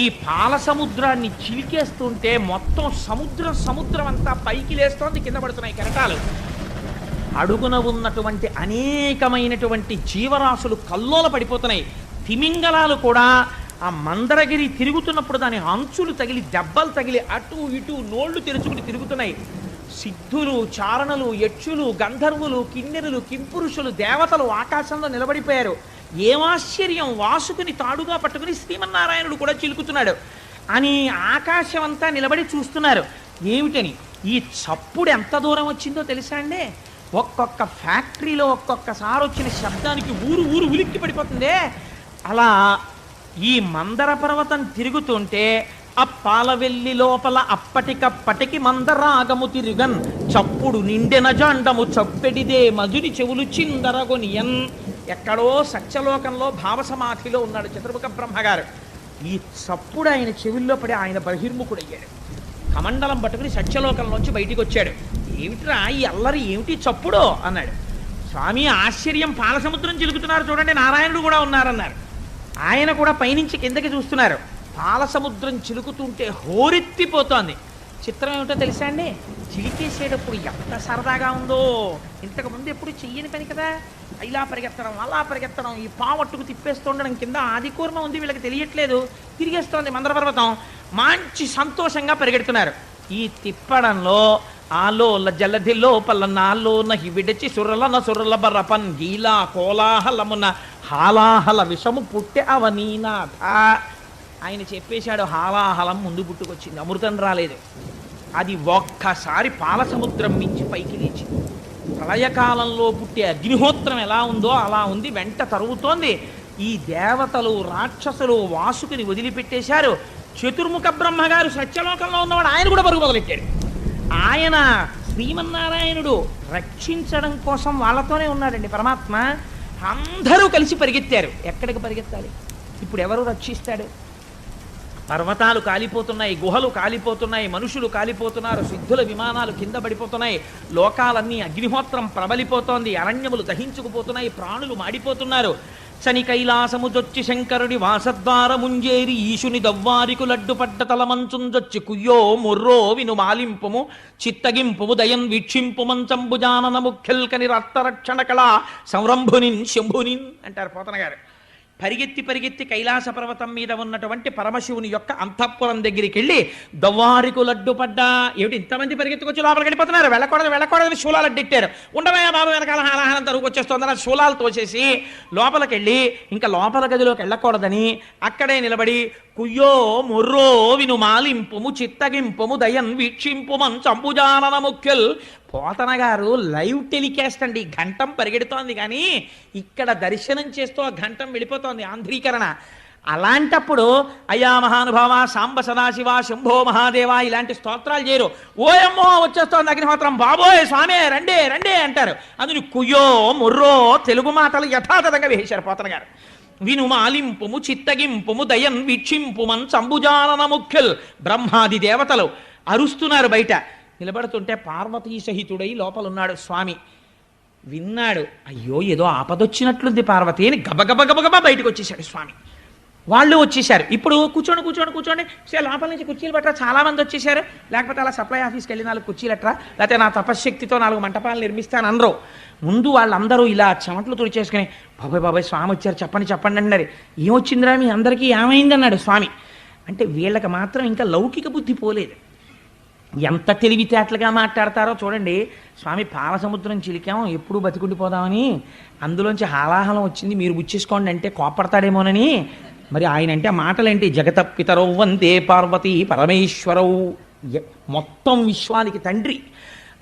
ఈ పాల సముద్రాన్ని చిలికేస్తుంటే మొత్తం సముద్రం సముద్రం అంతా పైకి లేస్తోంది కింద పడుతున్నాయి కెరటాలు. అడుగున ఉన్నటువంటి అనేకమైనటువంటి జీవరాశులు కల్లోల పడిపోతున్నాయి. తిమింగలాలు కూడా ఆ మందరగిరి తిరుగుతున్నప్పుడు దాని అంచులు తగిలి దెబ్బలు తగిలి అటు ఇటు నోళ్ళు తెరుచుకుని తిరుగుతున్నాయి. సిద్ధులు చారణలు యక్షులు గంధర్వులు కిన్నెరులు కింపురుషులు దేవతలు ఆకాశంలో నిలబడిపోయారు. ఏమాశ్చర్యం వాసుకుని తాడుగా పట్టుకుని శ్రీమన్నారాయణుడు కూడా చిలుకుతున్నాడు. అని ఆకాశం అంతా నిలబడి చూస్తున్నారు. ఏమిటని? ఈ చప్పుడు ఎంత దూరం వచ్చిందో తెలుసా అండి? ఒక్కొక్క ఫ్యాక్టరీలో ఒక్కొక్కసారి వచ్చిన శబ్దానికి ఊరు ఊరు ఉలిక్కి పడిపోతుందే. అలా ఈ మందర పర్వతం తిరుగుతుంటే ఆ పాలవెల్లి లోపల అప్పటికప్పటికి మందరాగము తిరుగన్ చప్పుడు నిండెన జాండము చప్పెడిదే మధురి చెవులు చిందరగొనియన్. ఎక్కడో సత్యలోకంలో భావసమాధిలో ఉన్నాడు చతుర్ముఖ బ్రహ్మగారు. ఈ చప్పుడు ఆయన చెవుల్లో పడి ఆయన బహిర్ముఖుడయ్యాడు. కమండలం పట్టుకుని సత్యలోకంలోంచి బయటికి వచ్చాడు ఏమిట్రా ఈ అల్లరి ఏమిటి చప్పుడో అన్నాడు. స్వామి ఆశ్చర్యం పాలసముద్రం చిలుకుతున్నారు చూడండి నారాయణుడు కూడా ఉన్నారన్నారు. ఆయన కూడా పైనుంచి కిందకి చూస్తున్నారు. పాలసముద్రం చిలుకుతుంటే హోరెత్తిపోతోంది. చిత్రం ఏమిటో తెలుసా అండి? చిలికేసేటప్పుడు ఎంత సరదాగా ఉందో. ఇంతకుముందు ఎప్పుడు చెయ్యని పని కదా. ఇలా పరిగెత్తడం అలా పరిగెత్తడం ఈ పావట్టుకు తిప్పేస్తుండడం కింద ఆదికూర్మ ఉంది వీళ్ళకి తెలియట్లేదు. తిరిగేస్తోంది మందర పర్వతం మంచి సంతోషంగా పరిగెడుతున్నారు. ఈ తిప్పడంలో ఆలోల జలధిలో లోపల నాలోన విడిచి సురలన సురల బరపన్ గీలా కోలాహలమున హాలాహల విషము పుట్టె అవనీనాథ. ఆయన చెప్పేశాడు హాలాహలం ముందు పుట్టుకొచ్చింది అమృతం రాలేదు. అది ఒక్కసారి పాలసముద్రం మించి పైకి లేచింది. ప్రళయకాలంలో పుట్టే అగ్నిహోత్రం ఎలా ఉందో అలా ఉంది వెంట తరుగుతోంది ఈ దేవతలు రాక్షసులు వాసుకుని వదిలిపెట్టేశారు. చతుర్ముఖ బ్రహ్మగారు సత్యలోకంలో ఉన్నవాడు ఆయన కూడా పరుగు మొదలెట్టాడు. ఆయన శ్రీమన్నారాయణుడు రక్షించడం కోసం వాళ్ళతోనే ఉన్నాడండి పరమాత్మ. అందరూ కలిసి పరిగెత్తారు. ఎక్కడికి పరిగెత్తాలి? ఇప్పుడు ఎవరు రక్షిస్తాడు? పర్వతాలు కాలిపోతున్నాయి గుహలు కాలిపోతున్నాయి మనుషులు కాలిపోతున్నారు సిద్ధుల విమానాలు కింద పడిపోతున్నాయి లోకాలన్నీ అగ్నిహోత్రం ప్రబలిపోతోంది అరణ్యములు దహించుకుపోతున్నాయి ప్రాణులు మాడిపోతున్నారు. శని కైలాసము జొచ్చి శంకరుడి వాసద్వారముంజేరి ఈశుని దవ్వారికు లడ్డుపడ్డ తలమంచుంజొచ్చి కుయ్యో మొర్రో విను మాలింపుము చిత్తగింపుము దయం వీక్షింపు మంచంబుజానన ముఖ్యల్కని రక్తరక్షణ కళ సంరంభునిన్ శంభునిన్ అంటారు పోతన గారు పరిగెత్తి పరిగెత్తి కైలాస పర్వతం మీద ఉన్నటువంటి పరమశివుని యొక్క అంతఃపురం దగ్గరికి వెళ్ళి దవ్వారికు లడ్డు పడ్డా. ఏమిటి ఇంతమంది పరిగెత్తుకొచ్చి లోపలికి వెళ్ళిపోతున్నారు? వెళ్ళకూడదు వెళ్ళకూడదని శూలాలు అడ్డెట్టారు. ఉండవయ్యా బాబు వెనకాల హాలాహలం తరుగు వచ్చేస్తుందని శూలాలు తోసేసి లోపలికి వెళ్ళి ఇంకా లోపల గదిలోకి వెళ్ళకూడదని అక్కడే నిలబడి కుయ్యో మొర్రో విను మాలింపుము చిత్తగింపుము దయన్ వీక్షింపుమం చంపుజానన ముఖ్యల్ పోతన గారు లైవ్ టెలికాస్ట్ అండి. ఘంటం పరిగెడుతోంది కానీ ఇక్కడ దర్శనం చేస్తూ ఆ ఘంటం వెళ్ళిపోతోంది. ఆంధ్రీకరణ. అలాంటప్పుడు అయ్యా మహానుభావ సాంబ సదాశివ శంభో మహాదేవ ఇలాంటి స్తోత్రాలు చేయరు. ఓయమ్మో వచ్చేస్తోంది అగ్నిహోత్రం బాబోయ్ స్వామి రండే రండే అంటారు. అందుని కుయ్యో ముర్రో తెలుగు మాటలు యథాతథంగా వేశారు పోతన గారు. విను మాలింపుము చిత్తగింపుము దయన్ వీక్షింపుమన్ చంబుజానన ముఖ్యుల్ బ్రహ్మాది దేవతలు. అరుస్తున్నారు బయట. నిలబడుతుంటే పార్వతీ సహితుడై లోపలున్నాడు స్వామి. విన్నాడు అయ్యో ఏదో ఆపదొచ్చినట్లుంది పార్వతి అని గబగబ గబగబా బయటకు వచ్చేసాడు స్వామి. వాళ్ళు వచ్చేసారు ఇప్పుడు కూర్చోండి కూర్చోండి కూర్చోండి. సే లోపల నుంచి కుర్చీలు పట్టరా చాలా మంది వచ్చేసారు లేకపోతే అలా సప్లై ఆఫీస్కి వెళ్ళి నాలుగు కుర్చీలు అట్రా లేకపోతే నా తపశ్శక్తితో నాలుగు మంటపాలు నిర్మిస్తాను అనరు. ముందు వాళ్ళందరూ ఇలా చెమట్లు తుడిచేసుకుని బాబాయ్ బాబాయ్ స్వామి వచ్చారు చెప్పండి చెప్పండి అన్నారు. ఏమొచ్చిందిరా మీ అందరికీ ఏమైంది? అన్నాడు స్వామి. అంటే వీళ్ళకి మాత్రం ఇంకా లౌకిక బుద్ధి పోలేదు. ఎంత తెలివితేటలుగా మాట్లాడతారో చూడండి. స్వామి పాలసముద్రం చిలికాం ఎప్పుడు బతికుండిపోదామని అందులోంచి హాలాహలం వచ్చింది. మీరు బుచ్చేసుకోండి అంటే కోపడతాడేమోనని. మరి ఆయన అంటే మాటలేంటి? జగత పితరౌ వందే పార్వతీ పరమేశ్వరవు మొత్తం విశ్వానికి తండ్రి.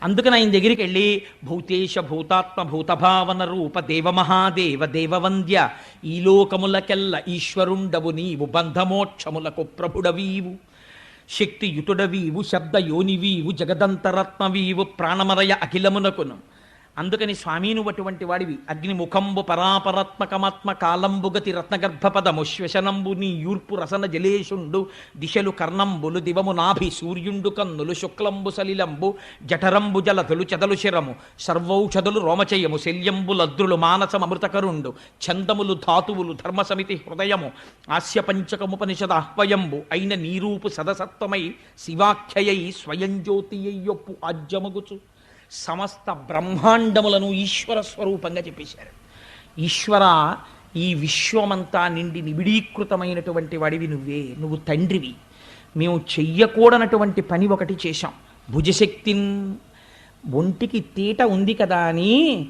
అందుకని ఆయన దగ్గరికి వెళ్ళి భూతేశ భూతాత్మ భూతభావన రూప దేవమహాదేవ దేవవంద్య ఈ లోకములకెల్ల ఈశ్వరుండవు నీవు బంధమోక్షములకు ప్రభుడవీవు. శక్తియుతుడవీవు శబ్ద యోనివీవు జగదంతరత్నవీవు ప్రాణమరయ అఖిలమునకును. అందుకని స్వామి నువ్వు అటువంటి వాడివి అగ్నిముఖంబు పరాపరాత్మకమాత్మ కాలంబుగతి రత్నగర్భపదము శ్వశనంబు నీ యూర్పు రసన జలేషుండు దిశలు కర్ణంబులు దివము నాభి సూర్యుండు కన్నులు శుక్లంబు సలిలంబు జఠరంబు జలతులు చెదలు శిరము సర్వౌషధులు రోమచయము శల్యంబు లద్రులు మానసమృతకరుండు చందములు ధాతువులు ధర్మసమితి హృదయము ఆస్యపంచకముపనిషద ఆహ్వయంబు అయిన నీరూపు సదసత్వమై శివాఖ్యయై స్వయం జ్యోతియ్యొప్పు ఆజ్యమగుచు. సమస్త బ్రహ్మాండములను ఈశ్వర స్వరూపంగా చెప్పేశారు. ఈశ్వర ఈ విశ్వమంతా నిండి నిబిడీకృతమైనటువంటి వాడివి నువ్వే నువ్వు తండ్రివి. మేము చెయ్యకూడనటువంటి పని ఒకటి చేశాం. భుజశక్తిన్ ఒంటికి తీట ఉంది కదా అని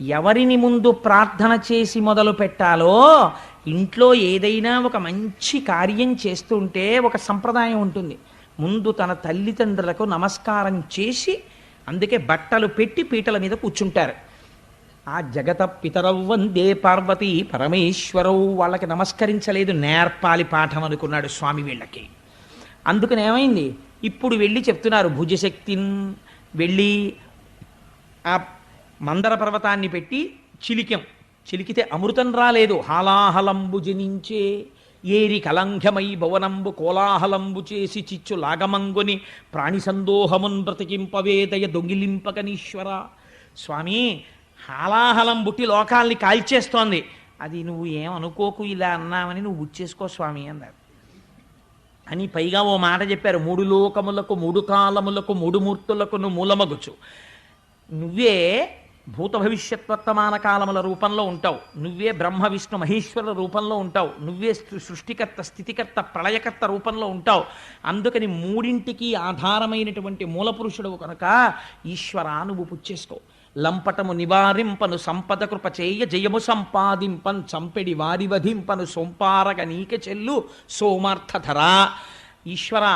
ఎవరిని ముందు ప్రార్థన చేసి మొదలు పెట్టాలో ఇంట్లో ఏదైనా ఒక మంచి కార్యం చేస్తుంటే ఒక సంప్రదాయం ఉంటుంది. ముందు తన తల్లిదండ్రులకు నమస్కారం చేసి అందుకే బట్టలు పెట్టి పీటల మీద కూర్చుంటారు. ఆ జగత పితరవు వందే పార్వతి పరమేశ్వరవు వాళ్ళకి నమస్కరించలేదు నేర్పాలి పాఠం అనుకున్నాడు స్వామి వీళ్ళకి. అందుకని ఏమైంది? ఇప్పుడు వెళ్ళి చెప్తున్నారు భుజశక్తిన్ వెళ్ళి ఆ మందర పర్వతాన్ని పెట్టి చిలికెం. చిలికితే అమృతం రాలేదు. హాలాహలంబు జనించే ఏరి కలంఘమై భవనంబు కోలాహలంబు చేసి చిచ్చు లాగమంగుని ప్రాణి సందోహమున్ బ్రతికింపవేదయ దొంగిలింపకనీశ్వర. స్వామి హాలాహలం బుట్టి లోకాల్ని కాల్చేస్తోంది. అది నువ్వు ఏమనుకోకు ఇలా అన్నామని నువ్వు ఉచ్చేసుకో స్వామి అన్నారు. అని పైగా ఓ మాట చెప్పారు. మూడు లోకములకు మూడు కాలములకు మూడు మూర్తులకు మూలమగుచు. నువ్వే భూత భవిష్యత్ వర్తమాన కాలముల రూపంలో ఉంటావు. నువ్వే బ్రహ్మ విష్ణు మహేశ్వరుల రూపంలో ఉంటావు. నువ్వే సృష్టికర్త స్థితికర్త ప్రళయకర్త రూపంలో ఉంటావు. అందుకని మూడింటికి ఆధారమైనటువంటి మూలపురుషుడు కనుక ఈశ్వరా నువ్వు పుచ్చేసుకో. లంపటము నివారింపను సంపద కృప చేయ జయము సంపాదింపన్ చంపెడి వారి వధింపను సొంపారగ నీక చెల్లు సోమార్థధరా. ఈశ్వర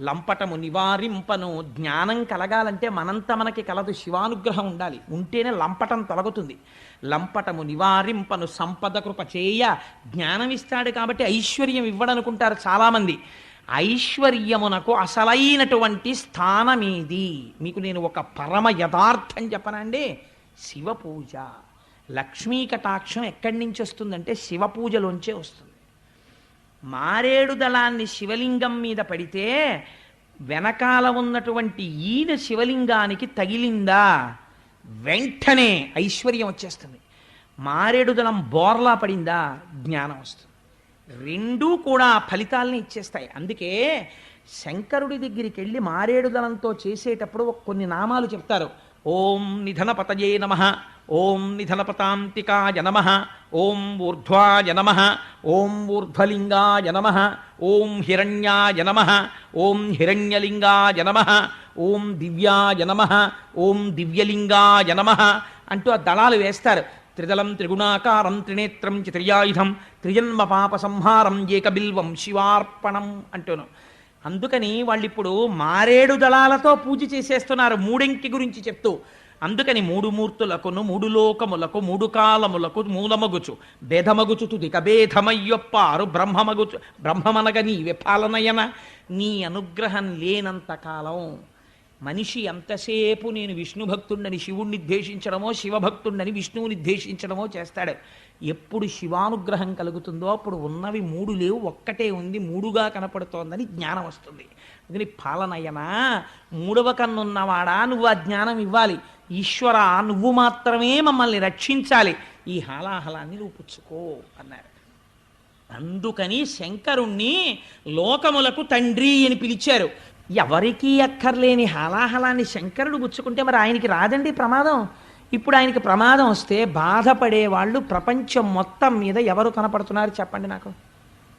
లంపటము నివారింపను జ్ఞానం కలగాలంటే మనంత మనకి కలదు శివానుగ్రహం ఉండాలి. ఉంటేనే లంపటం తొలగుతుంది. లంపటము నివారింపను సంపద కృప చేయ జ్ఞానం ఇస్తాడు కాబట్టి ఐశ్వర్యం ఇవ్వడనుకుంటారు చాలామంది. ఐశ్వర్యమునకు అసలైనటువంటి స్థానమేది? మీకు నేను ఒక పరమ యథార్థం చెప్పనండి. శివ పూజ లక్ష్మీ కటాక్షం ఎక్కడి నుంచి వస్తుందంటే శివ పూజలోంచే వస్తుంది. మారేడు దళాన్ని శివలింగం మీద పడితే వెనకాల ఉన్నటువంటి ఈన శివలింగానికి తగిలిందా? వెంటనే ఐశ్వర్యం వచ్చేస్తుంది. మారేడు దళం బోర్లా పడిందా? జ్ఞానం వస్తుంది. రెండూ కూడా ఫలితాలని ఇచ్చేస్తాయి. అందుకే శంకరుడి దగ్గరికి వెళ్ళి మారేడు దళంతో చేసేటప్పుడు కొన్ని నామాలు చెప్తారు. ఓం నిధన పతజే నమ. ఓం నిధనపతాంతికాయ నమ ఓం ఊర్ధ్వాయ నమ ఓం ఊర్ధ్వలింగాయ నమ ఓం హిరణ్యాయ నమ ఓం హిరణ్యలింగాయ నమ ఓం దివ్యాయ నమ ఓం దివ్యలింగాయ నమ అంటూ ఆ దళాలు వేస్తారు. త్రిదళం త్రిగుణాకారం త్రినేత్రం చిత్రయాయుధం త్రిజన్మ పాప సంహారం ఏకబిల్వం శివార్పణం అంటూను. అందుకని వాళ్ళిప్పుడు మారేడు దళాలతో పూజ చేసేస్తున్నారు మూడెంకి గురించి చెప్తూ. అందుకని మూడు మూర్తులకును మూడు లోకములకు మూడు కాలములకు మూలమగుచు. భేదమగుచు తుదిక భేదమయ్యొప్పారు బ్రహ్మమగుచు బ్రహ్మమనగ నీవే పాలనయన. నీ అనుగ్రహం లేనంతకాలం మనిషి ఎంతసేపు నేను విష్ణు భక్తుండని శివుణ్ణి ద్వేషించడమో శివభక్తుండని విష్ణువుని ద్వేషించడమో చేస్తాడు. ఎప్పుడు శివానుగ్రహం కలుగుతుందో అప్పుడు ఉన్నవి మూడు లేవు ఒక్కటే ఉంది మూడుగా కనపడుతోందని జ్ఞానం వస్తుంది. అందుకని పాలనయనా మూడవ కన్నున్నవాడా నువ్వు ఆ జ్ఞానం ఇవ్వాలి. ఈశ్వర నువ్వు మాత్రమే మమ్మల్ని రక్షించాలి. ఈ హాలాహలాన్ని నువ్వు పుచ్చుకో అన్నారు. అందుకని శంకరుణ్ణి లోకములకు తండ్రి అని పిలిచారు. ఎవరికీ అక్కర్లేని హలాహలాన్ని శంకరుడు పుచ్చుకుంటే మరి ఆయనకి రాదండి ప్రమాదం? ఇప్పుడు ఆయనకి ప్రమాదం వస్తే బాధపడే వాళ్ళు ప్రపంచం మొత్తం మీద ఎవరు కనపడుతున్నారు చెప్పండి నాకు?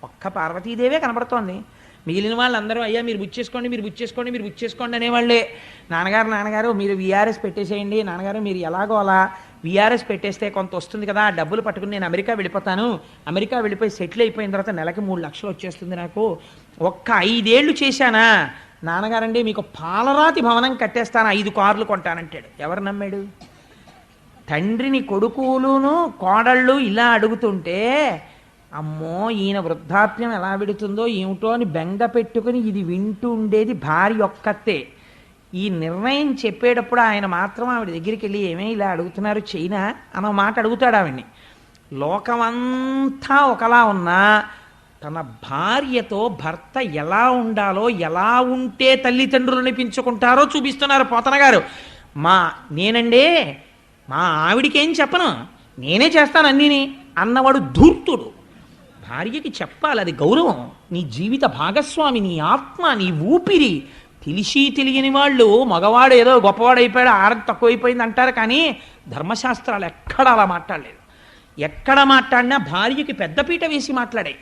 ఒక్క పార్వతీదేవే కనపడుతోంది. మిగిలిన వాళ్ళందరూ అయ్యా మీరు బుక్ చేసుకోండి మీరు బుక్ చేసుకోండి మీరు బుచ్చేసుకోండి అనేవాళ్ళే. నాన్నగారు నాన్నగారు మీరు విఆర్ఎస్ పెట్టేసేయండి. నాన్నగారు మీరు ఎలాగో అలా విఆర్ఎస్ పెట్టేస్తే కొంత వస్తుంది కదా డబ్బులు పట్టుకుని నేను అమెరికా వెళ్ళిపోతాను. అమెరికా వెళ్ళిపోయి సెటిల్ అయిపోయిన తర్వాత నెలకి మూడు లక్షలు వచ్చేస్తుంది నాకు. ఒక్క ఐదేళ్ళు చేశానా? నాన్నగారండి మీకు పాలరాతి భవనం కట్టేస్తాను ఐదు కార్లు కొంటానంటాడు. ఎవరు నమ్మాడు? తండ్రిని కొడుకులును కోడళ్ళు ఇలా అడుగుతుంటే అమ్మో ఈయన వృద్ధాప్యం ఎలా విడుతుందో ఏమిటో అని బెంగ పెట్టుకుని ఇది వింటూ ఉండేది భార్య ఒక్కతే. ఈ నిర్ణయం చెప్పేటప్పుడు ఆయన మాత్రం ఆవిడ దగ్గరికి వెళ్ళి ఏమే ఇలా అడుగుతున్నారు చైనా? అన్న మాట అడుగుతాడు ఆవిడ్ని. లోకమంతా ఒకలా ఉన్నా తన భార్యతో భర్త ఎలా ఉండాలో ఎలా ఉంటే తల్లిదండ్రులు అనిపించుకుంటారో చూపిస్తున్నారు పోతన గారు. మా నేనండే మా ఆవిడికేం చెప్పను నేనే చేస్తాను అన్నీని అన్నవాడు ధూర్తుడు. భార్యకి చెప్పాలి అది గౌరవం. నీ జీవిత భాగస్వామి నీ ఆత్మ నీ ఊపిరి. తెలిసి తెలియని వాళ్ళు మగవాడు ఏదో గొప్పవాడు అయిపోయాడు ఆరం తక్కువైపోయింది అంటారు కానీ ధర్మశాస్త్రాలు ఎక్కడ అలా మాట్లాడలేదు. ఎక్కడ మాట్లాడినా భార్యకి పెద్దపీట వేసి మాట్లాడాయి.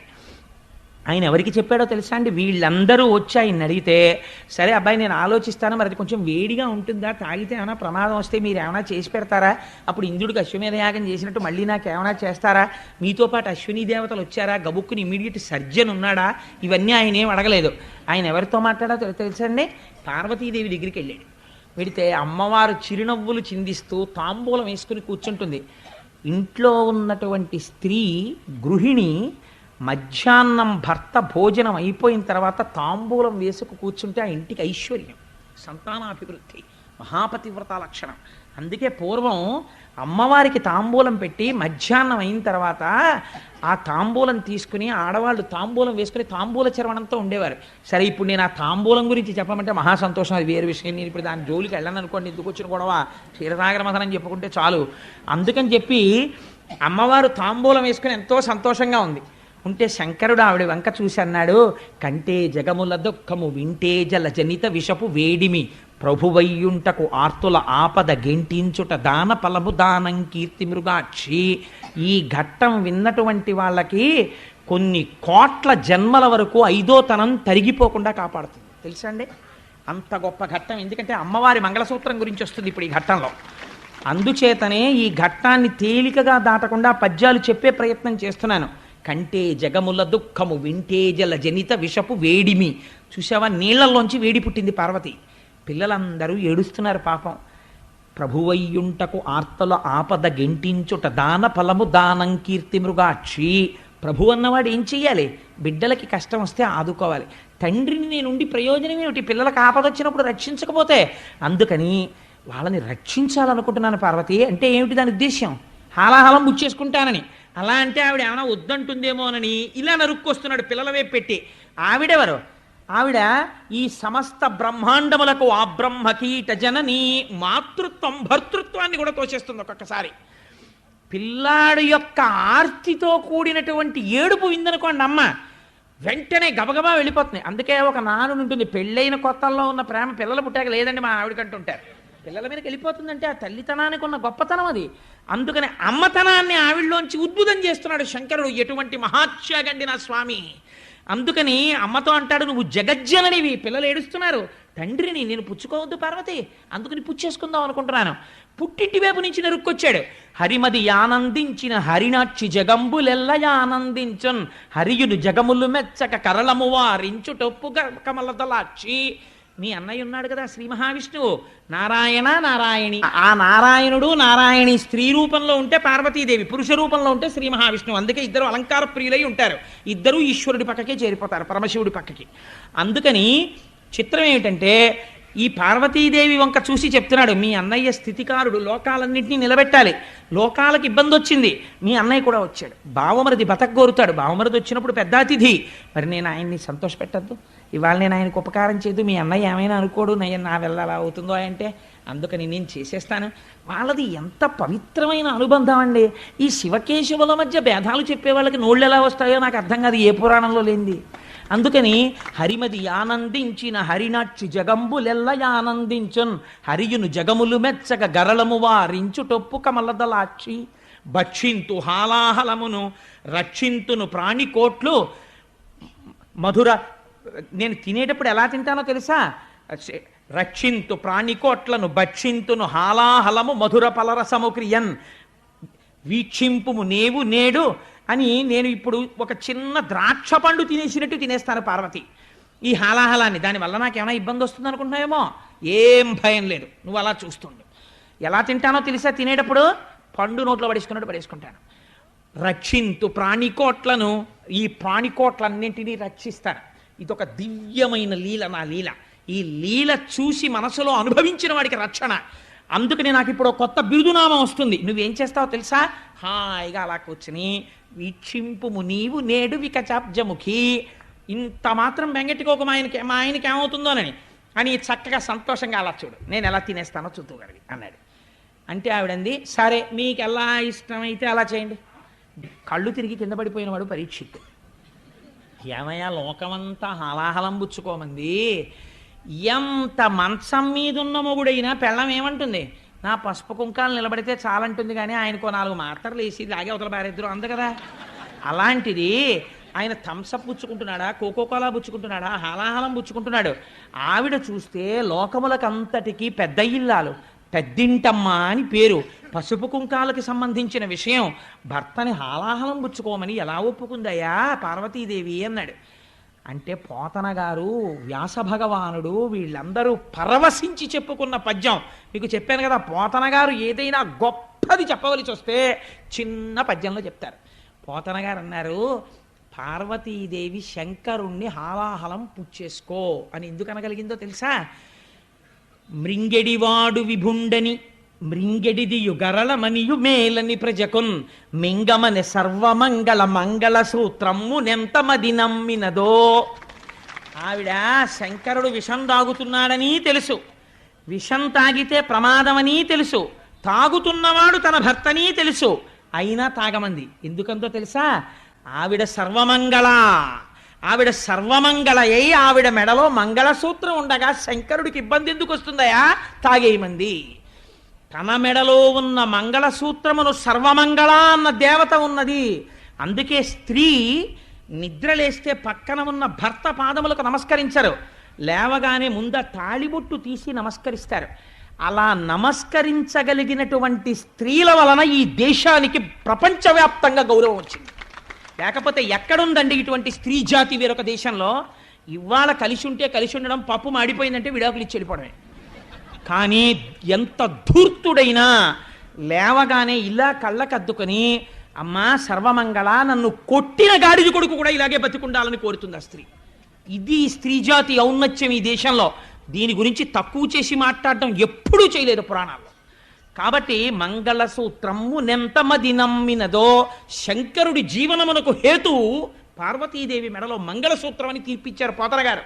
ఆయన ఎవరికి చెప్పాడో తెలుసా అండి? వీళ్ళందరూ వచ్చి ఆయన అడిగితే సరే అబ్బాయి నేను ఆలోచిస్తాను మరి అది కొంచెం వేడిగా ఉంటుందా తాగితే ఏమైనా ప్రమాదం వస్తే మీరు ఏమైనా చేసి పెడతారా? అప్పుడు ఇంద్రుడికి అశ్వమేధ యాగం చేసినట్టు మళ్ళీ నాకు ఏమైనా చేస్తారా? మీతో పాటు అశ్విని దేవతలు వచ్చారా? గబుక్కుని ఇమీడియట్ సర్జన్ ఉన్నాడా? ఇవన్నీ ఆయన ఏం అడగలేదు. ఆయన ఎవరితో మాట్లాడో తెలుసండి పార్వతీదేవి దగ్గరికి వెళ్ళాడు. వెడితే అమ్మవారు చిరునవ్వులు చిందిస్తూ తాంబూలం వేసుకుని కూర్చుంటుంది. ఇంట్లో ఉన్నటువంటి స్త్రీ గృహిణి మధ్యాహ్నం భర్త భోజనం అయిపోయిన తర్వాత తాంబూలం వేసుకు కూర్చుంటే ఆ ఇంటికి ఐశ్వర్యం సంతానాభివృద్ధి మహాపతివ్రత లక్షణం. అందుకే పూర్వం అమ్మవారికి తాంబూలం పెట్టి మధ్యాహ్నం అయిన తర్వాత ఆ తాంబూలం తీసుకుని ఆడవాళ్ళు తాంబూలం వేసుకుని తాంబూల చర్వణంతో ఉండేవారు. సరే ఇప్పుడు నేను ఆ తాంబూలం గురించి చెప్పమంటే మహా సంతోషం అది వేరే విషయం. నేను ఇప్పుడు దాని జోలికి వెళ్ళను అనుకోండి ఎందుకు వచ్చిన గొడవ క్షీరసాగరమథనం చెప్పుకుంటే చాలు. అందుకని చెప్పి అమ్మవారు తాంబూలం వేసుకుని ఎంతో సంతోషంగా ఉంది. ఉంటే శంకరుడు ఆవిడ వంక చూసి అన్నాడు కంటే జగముల దుఃఖము వింటే జల జనిత విషపు వేడిమి. ప్రభువయ్యుంటకు ఆర్తుల ఆపద గెంటించుట దాన పలము దానం కీర్తి మృగాక్షి. ఈ ఘట్టం విన్నటువంటి వాళ్ళకి కొన్ని కోట్ల జన్మల వరకు ఐదో తనం తరిగిపోకుండా కాపాడుతుంది. తెలుసా అండి? అంత గొప్ప ఘట్టం. ఎందుకంటే అమ్మవారి మంగళసూత్రం గురించి వస్తుంది ఇప్పుడు ఈ ఘట్టంలో. అందుచేతనే ఈ ఘట్టాన్ని తేలికగా దాటకుండా పద్యాలు చెప్పే ప్రయత్నం చేస్తున్నాను. కంటే జగముల దుఃఖము వింటే జల జనిత విషపు వేడిమి. చూసావా నీళ్ళలోంచి వేడి పుట్టింది పార్వతి. పిల్లలందరూ ఏడుస్తున్నారు పాపం. ప్రభువయ్యుంటకు ఆర్తల ఆపద గెంటించుట దాన ఫలము దానం కీర్తి మృగాక్షి. ప్రభు అన్నవాడు ఏం చెయ్యాలి? బిడ్డలకి కష్టం వస్తే ఆదుకోవాలి. తండ్రిని నేనుండి ప్రయోజనం ఏమిటి? పిల్లలకు ఆపద వచ్చినప్పుడు రక్షించకపోతే? అందుకని వాళ్ళని రక్షించాలనుకుంటున్నాను పార్వతి. అంటే ఏమిటి దాని ఉద్దేశ్యం? హాలాహలం ముచ్చేసుకుంటానని అలా అంటే ఆవిడ ఏమైనా వద్దంటుందేమోనని ఇలా నరుక్కొస్తున్నాడు పిల్లల వైపు పెట్టి. ఆవిడెవరు? ఆవిడ ఈ సమస్త బ్రహ్మాండములకు ఆ బ్రహ్మకీట జనని మాతృత్వం భర్తృత్వాన్ని కూడా తోచేస్తుంది ఒక్కొక్కసారి. పిల్లాడు యొక్క ఆర్తితో కూడినటువంటి ఏడుపు విందనుకోండి అమ్మ. వెంటనే గబగబా వెళ్ళిపోతుంది. అందుకే ఒక నానుంటుంది ఉంటుంది పెళ్ళైన కొత్తల్లో ఉన్న ప్రేమ పిల్లలు పుట్టాక లేదండి మా ఆవిడకంటుంటారు పిల్లల మీదకి వెళ్ళిపోతుందంటే ఆ తల్లితనానికి ఉన్న గొప్పతనం అది. అందుకని అమ్మతనాన్ని ఆవిడలోంచి ఉద్భుతం చేస్తున్నాడు శంకరుడు. ఎటువంటి మహాత్యాగండి నా స్వామి. అందుకని అమ్మతో అంటాడు నువ్వు జగజ్జననివి. పిల్లలు ఏడుస్తున్నారు. తండ్రిని నేను పుచ్చుకోవద్దు పార్వతి. అందుకని పుచ్చేసుకుందాం అనుకుంటున్నాను. పుట్టింటి వైపు నుంచి నరుక్కొచ్చాడు. హరిమది ఆనందించిన హరినాక్షి జగంబులెల్ల ఆనందించన్. హరియును జగములు మెచ్చక కరళము వారించుటొప్పు కమలదలాక్షి. మీ అన్నయ్య ఉన్నాడు కదా శ్రీ మహావిష్ణువు. నారాయణ నారాయణి. ఆ నారాయణుడు నారాయణి స్త్రీ రూపంలో ఉంటే పార్వతీదేవి పురుష రూపంలో ఉంటే శ్రీ మహావిష్ణువు. అందుకే ఇద్దరు అలంకార ప్రియులై ఉంటారు. ఇద్దరు ఈశ్వరుడి పక్కకే చేరిపోతారు పరమశివుడి పక్కకి. అందుకని చిత్రం ఏమిటంటే ఈ పార్వతీదేవి వంక చూసి చెప్తున్నాడు మీ అన్నయ్య స్థితికారుడు లోకాలన్నింటినీ నిలబెట్టాలి. లోకాలకు ఇబ్బంది వచ్చింది. మీ అన్నయ్య కూడా వచ్చాడు. బావమరిది బతకగోరుతాడు. బావమరిది వచ్చినప్పుడు పెద్ద అతిథి. మరి నేను ఆయన్ని సంతోషపెట్టద్దు. ఇవాళ నేను ఆయనకు ఉపకారం చేయదు మీ అన్నయ్య ఏమైనా అనుకోడు నయ్య నా వల్ల అలా అవుతుందో అంటే అందుకని నేను చేసేస్తాను. వాళ్ళది ఎంత పవిత్రమైన అనుబంధం అండి. ఈ శివకేశవుల మధ్య భేదాలు చెప్పే వాళ్ళకి నోళ్ళు ఎలా వస్తాయో నాకు అర్థం కాదు ఏ పురాణంలో లేనిది. అందుకని హరిమది ఆనందించిన హరినాక్షి జగంబులెల్ల ఆనందించున్ హరియును జగములు మెచ్చక గరళము వారించుటొప్పు కమలదలాక్షి. భక్షింతు హాలాహలమును రక్షింతును ప్రాణికోట్లు మధుర నేను తినేటప్పుడు ఎలా తింటానో తెలుసా? రక్షింతు ప్రాణికోట్లను భక్షింతును హాలాహలము మధుర పలరసము క్రియన్. వీక్షింపుము నేవు నేడు అని నేను ఇప్పుడు ఒక చిన్న ద్రాక్ష పండు తినేసినట్టు తినేస్తాను పార్వతి. ఈ హాలాహలాన్ని దానివల్ల నాకు ఏమైనా ఇబ్బంది వస్తుంది అనుకుంటున్నావేమో? ఏం భయం లేదు. నువ్వు అలా చూస్తుండు. ఎలా తింటానో తెలిసా? తినేటప్పుడు పండు నోట్లో పడేసుకున్నట్టు పడేసుకుంటాను. రక్షింతు ప్రాణికోట్లను ఈ ప్రాణికోట్లన్నింటినీ రక్షిస్తాను. ఇదొక దివ్యమైన లీల నా లీల. ఈ లీల చూసి మనసులో అనుభవించిన వాడికి రక్షణ. అందుకనే నాకు ఇప్పుడు కొత్త బిరుదునామం వస్తుంది. నువ్వేం చేస్తావో తెలుసా? హాయిగా అలా కూర్చుని వీక్షింపుము నీవు నేడు వికచాబ్జముఖి. ఇంత మాత్రం బెంగెట్టుకోక మా ఆయనకి మా ఆయనకి ఏమవుతుందోనని అని. చక్కగా సంతోషంగా అలా చూడు. నేను ఎలా తినేస్తానో చూద్దుగలిగి అన్నాడు. అంటే ఆవిడంది సరే మీకు ఎలా ఇష్టమైతే అలా చేయండి. కళ్ళు తిరిగి కింద పడిపోయిన వాడు పరీక్షిత్ ఏమయ్యా లోకమంతా హలాహలం పుచ్చుకోమంది. ఎంత మంచం మీదున్న మొగుడైనా పెళ్ళం ఏమంటుంది? నా పసుపు కుంకాలు నిలబడితే చాలంటుంది కానీ ఆయనకో నాలుగు మాత్రలు వేసి లాగే అవతల బారిద్దరు అంద కదా. అలాంటిది ఆయన థమ్సప్ పుచ్చుకుంటున్నాడా కోకో కోలా పుచ్చుకుంటున్నాడా హలాహలం పుచ్చుకుంటున్నాడు. ఆవిడ చూస్తే లోకములకంతటికీ పెద్ద ఇల్లాలు. పెద్దింటమ్మ అని పేరు. పసుపు కుంకాలకి సంబంధించిన విషయం భర్తని హాలాహలం పుచ్చుకోమని ఎలా ఒప్పుకుందయ్యా? పార్వతీదేవి అన్నాడు. అంటే పోతన గారు వ్యాస భగవానుడు వీళ్ళందరూ పరవశించి చెప్పుకున్న పద్యం. మీకు చెప్పాను కదా పోతన గారు ఏదైనా గొప్పది చెప్పవలసి వస్తే చిన్న పద్యంలో చెప్తారు. పోతన గారు అన్నారు పార్వతీదేవి శంకరుణ్ణి హాలాహలం పుచ్చేసుకో అని ఎందుకు అనగలిగిందో తెలుసా? మృంగెడివాడు విభుండని మృంగెడిది యుగరళమనియు మేలని ప్రజకున్ మింగమని సర్వమంగళ మంగళ సూత్రమ్ము నెంతమది నమ్మినదో. ఆవిడ శంకరుడు విషం తాగుతున్నాడని తెలుసు. విషం తాగితే ప్రమాదమని తెలుసు. తాగుతున్నవాడు తన భర్తని తెలుసు. అయినా తాగమంది. ఎందుకంతో తెలుసా? ఆవిడ సర్వమంగళ. ఆవిడ సర్వమంగళ అయి ఆవిడ మెడలో మంగళసూత్రం ఉండగా శంకరుడికి ఇబ్బంది ఎందుకు వస్తుందయా తాగేయమంది. తన మెడలో ఉన్న మంగళసూత్రమును సర్వమంగళ అన్న దేవత ఉన్నది. అందుకే స్త్రీ నిద్రలేస్తే పక్కన ఉన్న భర్త పాదములకు నమస్కరించరు. లేవగానే ముంద తాళిబొట్టు తీసి నమస్కరిస్తారు. అలా నమస్కరించగలిగినటువంటి స్త్రీల వలన ఈ దేశానికి ప్రపంచవ్యాప్తంగా గౌరవం వచ్చింది. లేకపోతే ఎక్కడుందండి ఇటువంటి స్త్రీ జాతి వేరొక దేశంలో? ఇవాళ కలిసి ఉంటే కలిసి ఉండడం పప్పు మాడిపోయిందంటే విడాకులు ఇచ్చి వెళ్ళిపోవడమే. కానీ ఎంత ధూర్తుడైనా లేవగానే ఇలా కళ్ళకద్దుకొని అమ్మా సర్వమంగళ నన్ను కొట్టిన గాడిద కొడుకు కూడా ఇలాగే బతికుండాలని కోరుతుంది ఆ స్త్రీ. ఇది స్త్రీజాతి ఔన్నత్యం ఈ దేశంలో. దీని గురించి తక్కువ చేసి మాట్లాడడం ఎప్పుడూ చేయలేదు పురాణాలు. కాబట్టి మంగళసూత్రము నెంతమది నమ్మినదో శంకరుడి జీవనమునకు హేతు పార్వతీదేవి మెడలో మంగళసూత్రం అని తీర్పిచ్చారు పోతన గారు.